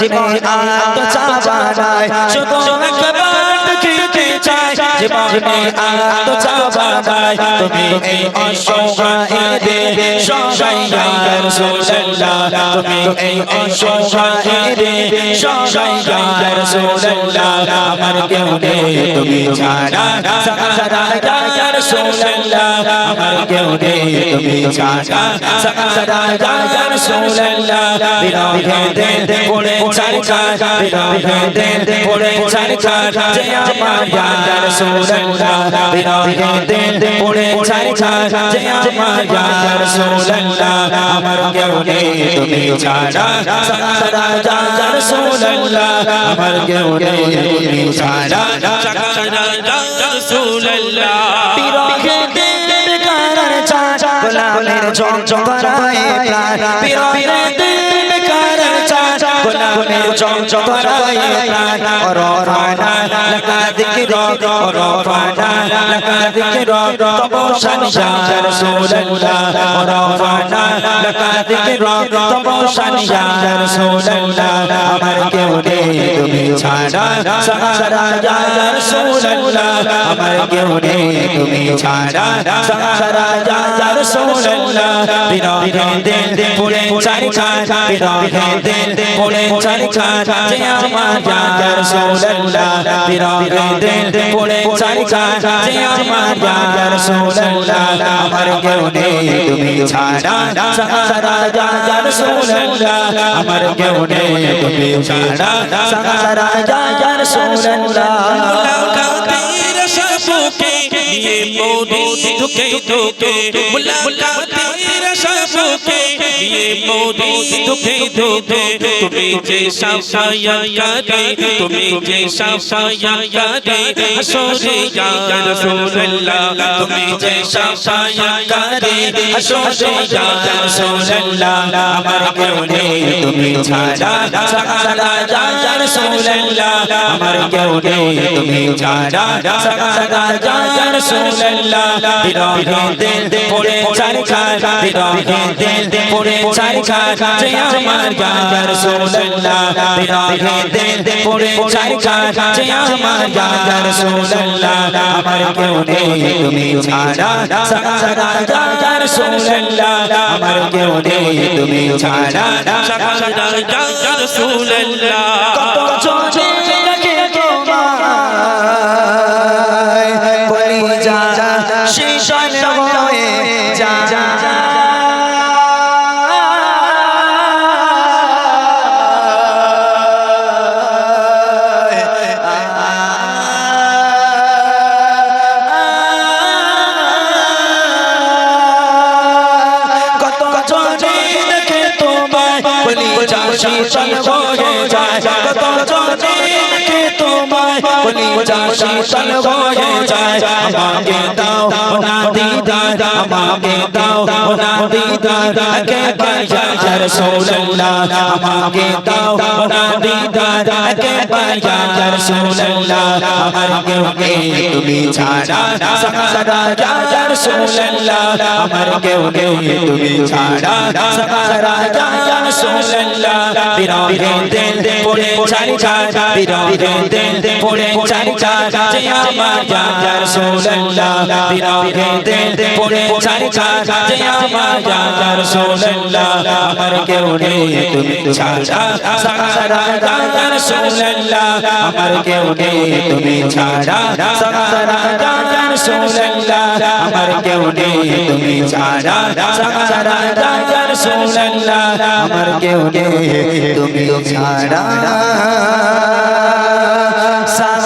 জীবনে আর চাওয়া নাই একবার দেখিতে চাই জীবনে আর চাওয়া তুমি এই অসহায়রে সহায় রাসূলুল্লাহ তুমি এই অসহায়রে সহায় রাসূলুল্লাহ আমার কেউ নেই তুমি ছাড়া সারা ইয়া রাসূলুল্লাহ আমার কেউ নেই তুমি ছাড়া সারা ইয়া রাসূলুল্লাহ বিরহে দে পড়ে বিরহে দে পড়ে যে রাসূলুল্লাহ বিরহে দে পড়ে চারকা যে আমার ইয়া রাসূলুল্লাহ আমার কেউ নেই তুমি ছাড়া সারা ইয়া রাসূলুল্লাহ আমার কেউ নেই তুমি ছাড়া বিরহে চঞ্চরায় প্রাণ বিরহে দে বেকার চাচ গোলামের চঞ্চরায় প্রাণ অরফানা লাকা যিকির অরফানা লাকা যিকির তব শানিয়া রাসূলুল্লাহ অরফানা লাকা যিকির তব শানিয়া রাসূলুল্লাহ আমার কেউ নেই তুমি ছাড়া সারা ইয়া রাসূলুল্লাহ আমার কেউ নেই তুমি ছাড়া সারা ইয়া রাসূলুল্লাহ বিরহে দিল পড়ে চারিকা বিরহে দিল পড়ে চারিকা যে আমার ইয়া রাসূলুল্লাহ বিরহে দিল পড়ে চারিকা যে আমার ইয়া রাসূলুল্লাহ আমার কেউ নেই তুমি ছাড়া সারা ইয়া রাসূলুল্লাহ আমার কেউ নেই তুমি ছাড়া। সারা ইয়া রাসূলুল্লাহ মুলাকাতের নিয়ে মোদি ঢুকে ঢুকে মুলাকাতের সবকে নিয়ে মোদি ঢুকে ঢুকে, তুমি যে সাফায়া করে তুমি যে সাফায়া করে হাসরে ইয়া রাসূলুল্লাহ, তুমি যে সাফায়া করে হাসরে ইয়া রাসূলুল্লাহ, আমার কেউ নেই, তুমি ছাড়া সারা ইয়া রাসূলুল্লাহ, আমার কেউ নেই, তুমি ছাড়া সারা ইয়া রাসূলুল্লাহ বিরহে দিল পড়ে চারিকা বিরহে দিল পড়ে চারিকা যে আমার ইয়া রাসূলুল্লাহ বিরহে দিল পড়ে ছাড়া কত তোমায় বলি যা শিশন হয়ে যায়। কত চোখে যা শিশন হয়ে যায় আমাকে দাও না দিদার আমাকে দাও না দিদার কে পাইয়া ইয়া রাসূলুল্লাহ আমাকে দাও না দিদার কে পাইয়া ইয়া রাসূলুল্লাহ আমার নেই তুমি ছাড়া সারা ইয়া রাসূলুল্লাহ আমার নেই তুমি ছাড়া সারা ইয়া রাসূলুল্লাহ বিরহে দিল পড়ে চারিকা বিরহে দিল পড়ে চারিকা যে আমার ইয়া রাসূলুল্লাহ বিরহে দিল পড়ে। চারিকা যে আমার ইয়া রাসূলুল্লাহ আমার কেউ নেই, তুমি ছাড়া সারা ইয়া রাসূলুল্লাহ আমার কেউ নেই, তুমি ছাড়া সারা ইয়া রাসূলুল্লাহ আমার কেউ নেই, তুমি ছাড়া সারা ইয়া রাসূলুল্লাহ আমার কেউ নেই, তুমি ছাড়া সারা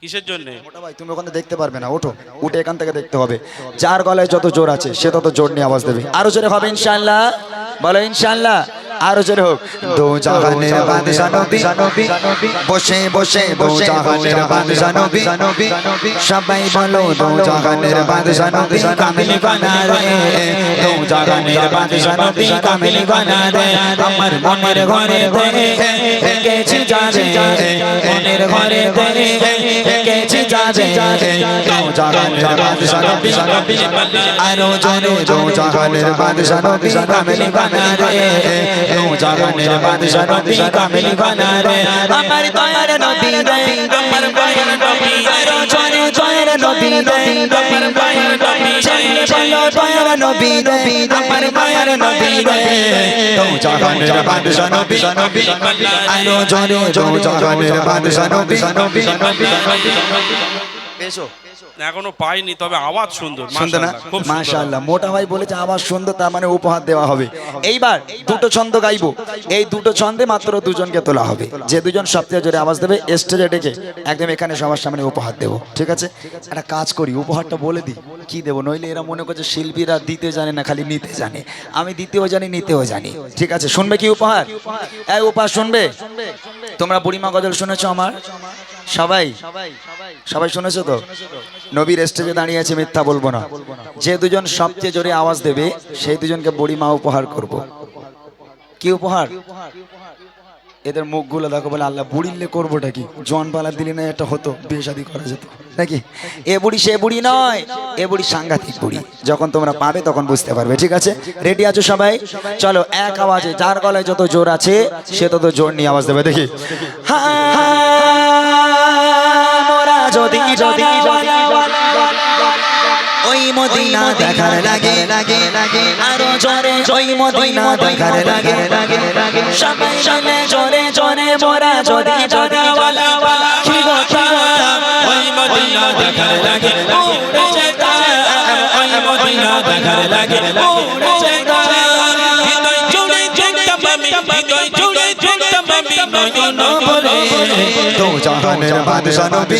কিসের জন্য? মোটা ভাই, তুমি ওখানে দেখতে পারবে না, ওঠো, উঠে এখান থেকে দেখতে হবে। যার গলায় যত জোর আছে, সে তত জোর নিয়ে আওয়াজ দেবে। আরও জোরে হবে ইনশাল্লাহ বলো, ইনশাআল্লাহ। আরও জোরে হোক। দো জাহানের বাদশা নবী বসে বসে দো জাহানের বাদশা নবী সবাই বলো দো জাহানের বাদশা নবী কামিনী বানা রে দো জাহানের বাদশা নবী কামিনী বানা রে আমার মনের ঘরে দে গেছি যাবে মনের ঘরে গেছি যাবে জাহানের বাদশা নবী আরও জোরে দো জাহানের বাদশা নবী কামিনী বানা রে দো জাহানের বাদশা নবী কামিনী বানা রে আমার দয়ার নবী রে আমার দয়ার নবী আরও জোরে দয়ার নবী রে আমার দয়ার নবী রে, আমার দয়ার নবী দো জাহানের বাদশা নবী আরও জোরে দো জাহানের বাদশা নবী। এসো। এখনও পাইনি তবে আওয়াজ সুন্দর শুনতে না? মাশাআল্লাহ, মোটা ভাই বলেছে আবার সুন্দর তার মানে উপহার দেওয়া হবে। এইবার দুটো ছন্দ গাইবো। এই দুটো ছন্দে মাত্র দুজনকে তোলা হবে। যে দুজন সবচেয়ে জোরে আওয়াজ দেবে স্টেজে ডেকে একদম এখানে সবার সামনে উপহার দেবো ঠিক আছে? একটা কাজ করি উপহারটা বলে দিই। কি দেবো? নইলে এরা মনে করছে শিল্পীরা দিতে জানে না খালি নিতে জানে। আমি দিতেও জানি নিতেও জানি। ঠিক আছে? শুনবে কি উপহার? এই উপহার শুনবে? তোমরা বুড়িমা গজল শুনেছো আমার? সবাই সবাই শুনেছো তো? নবীর স্টেজে দাঁড়িয়ে আছে মিথ্যা বলব না। যে দুজন সবচেয়ে জোরে আওয়াজ দেবে সেই দুজনকে বুড়িমা উপহার করব। কি উপহার? এদের মুখগুলো দেখো বলে আল্লাহ বুড়িলে করবোটা কি? জন পালা দিলে না এটা হতো? বিয়ে শাদি করা যেত। নাকি? এ বুড়ি সে বুড়ি নয়, এ বুড়ি সাংঘাতিক বুড়ি। যখন তোমরা পাবে তখন বুঝতে পারবে, ঠিক আছে? রেডি আছো সবাই? চলো, এক আওয়াজে, যার গলায় যত জোর আছে, সে তত জোর নিয়ে আওয়াজ দেবে, দেখি। মোরা যদি যদি ওই মদিনা দেখার লাগে লাগে। লাগে। আরও জোরে ওই মদিনা দেখার লাগে লাগে। লাগে। সবাই মিলে জোরে জোরে মোরা যদি যদি ওয়ালা ওয়ালা কি গো কি গো? ওই মদিনা দেখার লাগে। উড়ে যেতা ওই মদিনা দেখার লাগে। যেতা দো জাহানের বাদশা নবী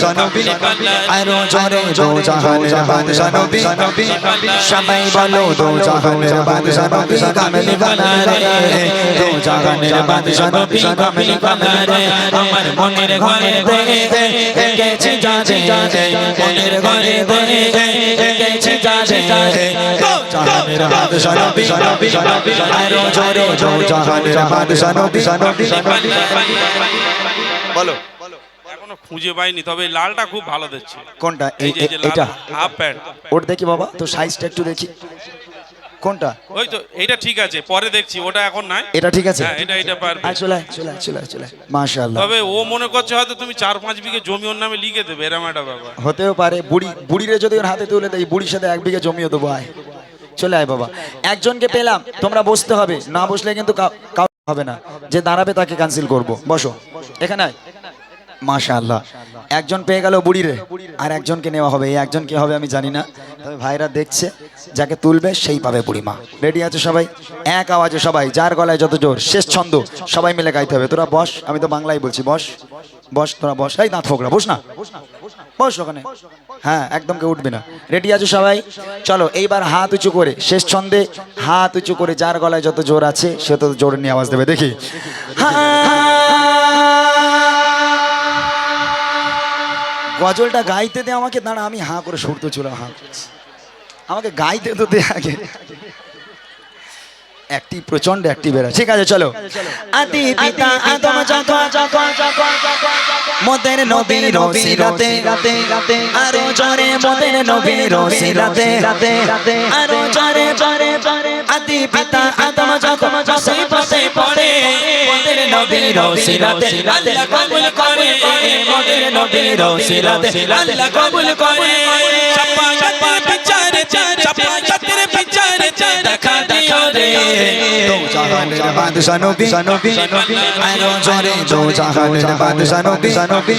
আরও জোরে দো জাহানের বাদশা নবী সবাই বলো দো জাহানের বাদশা নবী কামিনী বানা রে দো জাহানের বাদশা নবী কামিনী বানা রে আমার মনের ঘরে দে গেছি যাবে মনের ঘরে দে গেছি যাবে জাহানের বাদশা নবী আরও জোরে দো জাহানের বাদশা নবী বলো। এখনও খুঁজে পাইনি তবে লালটা খুব ভালো দিচ্ছে। কোনটা? এই এটা? Half pant. ওর দেখি বাবা তো সাইজটা একটু দেখি। কোনটা? ওই তো এইটা ঠিক আছে পরে দেখছি ওটা এখন নাই। এটা ঠিক আছে? হ্যাঁ এটা এটা পারবে চলে চলে চলে চলে মাশাআল্লাহ। তবে ও মনে করছে হয়তো তুমি চার পাঁচ বিঘে জমি ওর নামে লিখে দেবে এরম একটা ব্যাপার। হতেও পারে বুড়ি বুড়িরে যদি ওর হাতে তুলে দেয় বুড়ির সাথে এক বিঘে জমিও দেবো আয়। চলে আয় বাবা। একজনকে পেলাম তোমরা বসতে হবে না বসলে কিন্তু হবে না। যে দাঁড়াবে তাকে ক্যান্সেল করব। বসো। এখানে আয়। মাশাআল্লাহ। একজন পেয়ে গেল বুড়িরে আর একজনকে নেওয়া হবে। এই একজন কে হবে আমি জানি না। তবে ভাইরা দেখছে, যাকে তুলবে সেই পাবে বুড়িমা রেডি আছে সবাই? এক আওয়াজে সবাই, যার গলায় যত জোর, শেষ ছন্দ, সবাই মিলে গাইতে হবে। তোরা বস, আমি তো বাংলায় বলছি, বস। বস, তোরা বস। এই দাঁত ফোকরা বস না। বস ওখানে। হ্যাঁ একদম কেউ উঠবে না। রেডি আছো সবাই? চলো, এইবার হাত উঁচু করে, শেষ ছন্দে হাত উঁচু করে, যার গলায় যত জোর আছে, সে তত জোর নিয়ে আওয়াজ দেবে। দেখি। গজলটা গাইতে দে আমাকে, দাঁড়া, আমি হাঁ করে সরতে চলে হাঁ করছি। আমাকে গাইতে তো দে আগে অ্যাক্টিভ প্রচণ্ড অ্যাক্টিভ এরা ঠিক আছে চলো আদি পিতা আদম যখন মোদের নবী রসিলাতে আরও জরে মোদের নবী রসিলাতে আরও জরে জরে আদি পিতা আদম যখন বসে বসে পড়ে মোদের নবী রসিলাতে আল্লাহ কবুল করে মোদের নবী রসিলাতে আল্লাহ কবুল করে চাপা চাপা বিচারে চাপা চাপের বিচারে দিও রে দো জাহানের বাদশাহের বাদশা নবী নবী আরও জোরে দো জাহানের বাদশা নবী নবী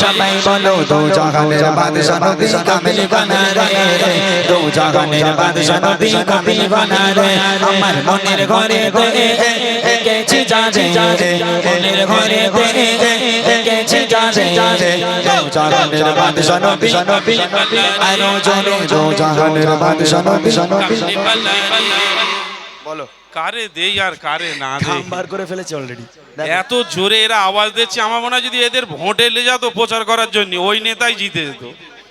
সবাই বলো দো জাহানের বাদশা নবী কামিল বানা রে দো জাহানের বাদশা নবী কামিল বানা রে আমার মনের ঘরে দে একেছি যাজে যাজে মনের ঘরে দে একেছি যাজে যাজে দো জাহানের বাদশা নবী নবী আরও জোরে দো জাহানের বাদশা নবী নবী বলো। কারে দেই আর কারে না দেই? বার করে ফেলেছে অলরেডি এত জোরে এরা আওয়াজ দিচ্ছে আমার মনে হয় যদি এদের ভোটে লে যেত প্রচার করার জন্য ওই নেতাই জিতে যেত।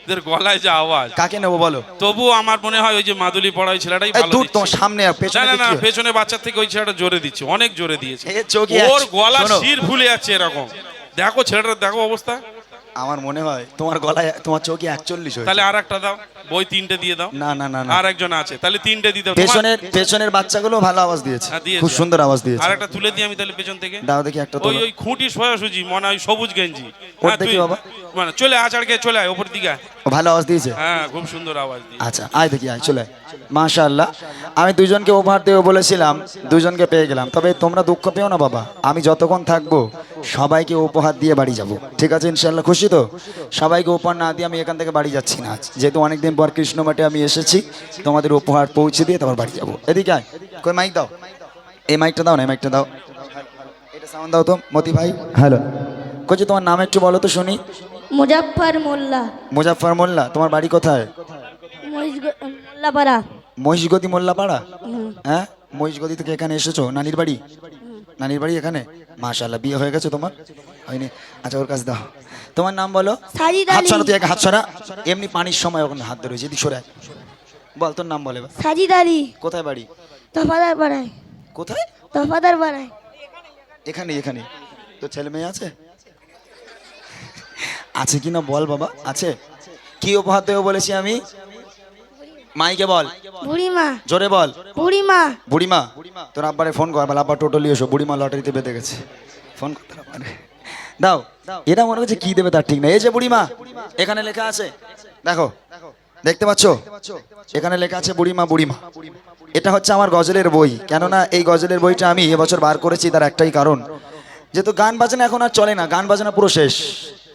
এদের গলায় যে আওয়াজ। কাকে নেব বলো? তবুও আমার মনে হয় ওই যে মাদুলি পড়াই ছেলেটাই ভালো দূর তোমার সামনে আর পেছনে না না পেছনে বাচ্চার থেকে ওই ছেলেটা জোরে দিচ্ছে অনেক জোরে দিয়েছে। ওর গলা শির ভুলে যাচ্ছে এরকম। দেখো ছেলেটার দেখো অবস্থা। আমার মনে হয় তোমার গলায় তোমার চোখে একচল্লিশ তাহলে আর একটা দাও। বই তিনটে দিয়ে দাও। না না না না। আর একজন আছে তাহলে তিনটে দিয়ে দাও। পেছনের পেছনের বাচ্চাগুলো ভালো আওয়াজ দিয়েছে। হ্যাঁ, খুব সুন্দর আওয়াজ দিয়েছে। আরেকটা তুলে দিই আমি তাহলে পেছন থেকে। দাও দেখি একটা ওই ওই খুঁটি সয়াসুজি মনে হয় সবুজ গেঞ্জি। ওর হ্যাঁ, দেখি বাবা। মানে চলে আচারকে চলে আয় উপর দিকে ভালো আওয়াজ দিয়েছে? হ্যাঁ খুব সুন্দর আওয়াজ দিয়ে আচ্ছা আয় দেখি আয় চলে মাশাআল্লাহ। আমি দুজনকে উপহার দেবো বলেছিলাম দুজনকে পেয়ে গেলাম। তবে তোমরা দুঃখ পেও না বাবা। আমি যতক্ষণ থাকব সবাইকে উপহার দিয়ে বাড়ি যাব। ঠিক আছে ইনশাল্লাহ খুশি তো? সবাইকে উপহার না দিয়ে আমি এখান থেকে বাড়ি যাচ্ছি না আজ। যেহেতু অনেকদিন পর কৃষ্ণমাঠে আমি এসেছি তোমাদের উপহার পৌঁছে দিয়ে তারপর বাড়ি যাব। এদিকে আয়। কই মাইক দাও। এই মাইকটা দাও না এই মাইকটা দাও। এটা সাউন্ড দাও তো মতি ভাই। হ্যালো কচি তোমার নাম একটু বলো তো শুনি। মুজাফফর মোল্লা। মুজাফফর মোল্লা তোমার বাড়ি কোথায়? মোল্লাপাড়া। মহিষগতি মোল্লাপাড়া। হ্যাঁ? মহিষগতি থেকে এখানে এসেছ? নানির বাড়ি? নানির বাড়ি এখানে? মাশাল্লাহ বিয়ে হয়ে গেছে তোমার? হয়নি? আচ্ছা ওর কাছে দাও। তোমার নাম বলো? হাত সরা তুই এক হাত সরা। এমনি পানির সময় ওখানে হাত ধরে যদি সরে আয়। বল তোর নাম বলে। সাজিদ আলী। কোথায় বাড়ি? দফাদার পাড়ায় কোথায়? দফাদার পাড়ায় এখানে এখানে তোর ছেলে মেয়ে আছে? আছে কি না বল বাবা আছে? কি উপহার দেবো বলেছি আমি? মাইকে বল। বুড়িমা। জোরে বল। বুড়িমা। বুড়িমা তোর আব্বারে ফোন কর বলে আব্বা টোটো নিয়ে এসো বুড়িমা লটারিতে বেঁধে গেছে। ফোন কর তোর আব্বারে। দাও এটা মনে হচ্ছে কি দেবে তার ঠিক নেই। এই যে বুড়িমা এখানে লেখা আছে। দেখো দেখতে পাচ্ছো? এখানে লেখা আছে বুড়িমা বুড়িমা। এটা হচ্ছে আমার গজলের বই। কেননা এই গজলের বইটা আমি এবছর বার করেছি তার একটাই কারণ। যেহেতু গান বাজনা এখন আর চলে না, গান বাজনা পুরো শেষ।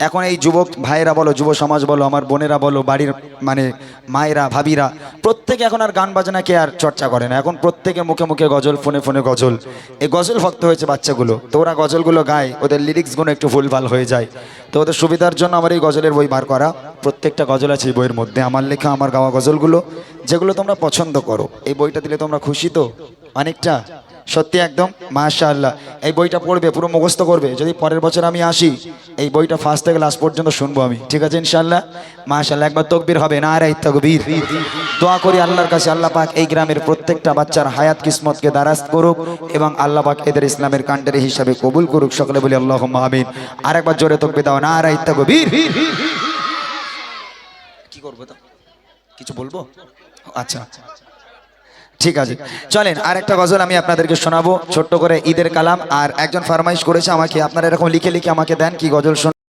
এখন এই যুবক ভাইয়েরা বলো, যুব সমাজ বলো, আমার বোনেরা বলো, বাড়ির মানে মায়েরা, ভাবিরা, প্রত্যেকে এখন আর গান বাজনাকে আর চর্চা করে না। এখন প্রত্যেকে মুখে মুখে গজল, ফোনে ফোনে গজল। এই গজল ভক্ত হয়েছে বাচ্চাগুলো। তো ওরা গজলগুলো গায়, ওদের লিরিক্সগুলো একটু ভুলভাল হয়ে যায়। তো ওদের সুবিধার জন্য আমার এই গজলের বই বার করা। প্রত্যেকটা গজল আছে এই বইয়ের মধ্যে। আমার লেখা, আমার গাওয়া গজলগুলো, যেগুলো তোমরা পছন্দ করো। এই বইটা দিলে তোমরা খুশি তো? অনেকটা? সত্যি একদম? মাশাআল্লাহ। এই বইটা পড়বে, পুরো মুখস্থ করবে। যদি পরের বছর আমি আসি, এই বইটা ফার্স্ট থেকে লাস্ট পর্যন্ত শুনব আমি। ঠিক আছে ইনশাআল্লাহ? মাশাআল্লাহ, একবার তকবির হবে। না রাই তকবীর। দোয়া করি আল্লাহর কাছে। আল্লাহ পাক এই গ্রামের প্রত্যেকটা বাচ্চার হায়াত, কিসমতকে দারাজ করুক এবং আল্লাহ পাক এদের ইসলামের কাণ্ডারি হিসাবে কবুল করুক। সকলে বলি আল্লাহ আমিন। আরেকবার জোরে তকবির দাও। না রাই তকবীর। কি করব তো? কিছু বলব? আচ্ছা আচ্ছা। ঠিক আছে। চলেন আর একটা গজল আমি আপনাদেরকে শোনাবো, ছোট্ট করে ঈদের কালাম, আর একজন ফরমাইশ করেছে আমাকে, আপনারা এরকম লিখে লিখে আমাকে দেন কি গজল